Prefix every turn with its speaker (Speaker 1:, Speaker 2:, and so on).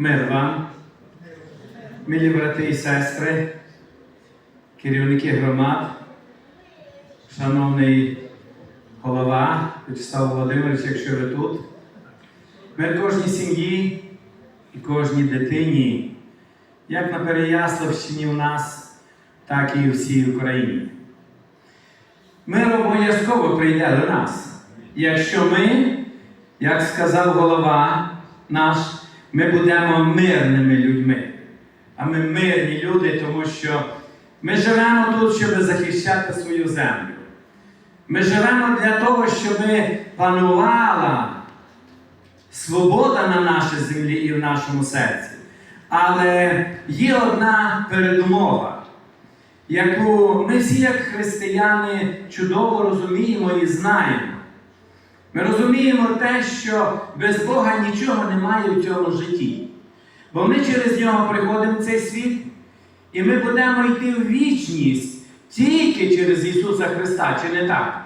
Speaker 1: Мир вам, милі брати і сестри, керівники громад, шановний голова Вячеслав Володимирович, якщо ви тут, мир кожній сім'ї і кожній дитині, як на Переяславщині у нас, так і у всій Україні. Мир обов'язково прийде до нас, якщо ми, як сказав голова наш, ми будемо мирними людьми. А ми мирні люди, тому що ми живемо тут, щоб захищати свою землю. Ми живемо для того, щоб панувала свобода на нашій землі і в нашому серці. Але є одна передумова, яку ми всі, як християни, чудово розуміємо і знаємо. Ми розуміємо те, що без Бога нічого немає в цьому житті. Бо ми через нього приходимо в цей світ, і ми будемо йти в вічність тільки через Ісуса Христа, чи не так?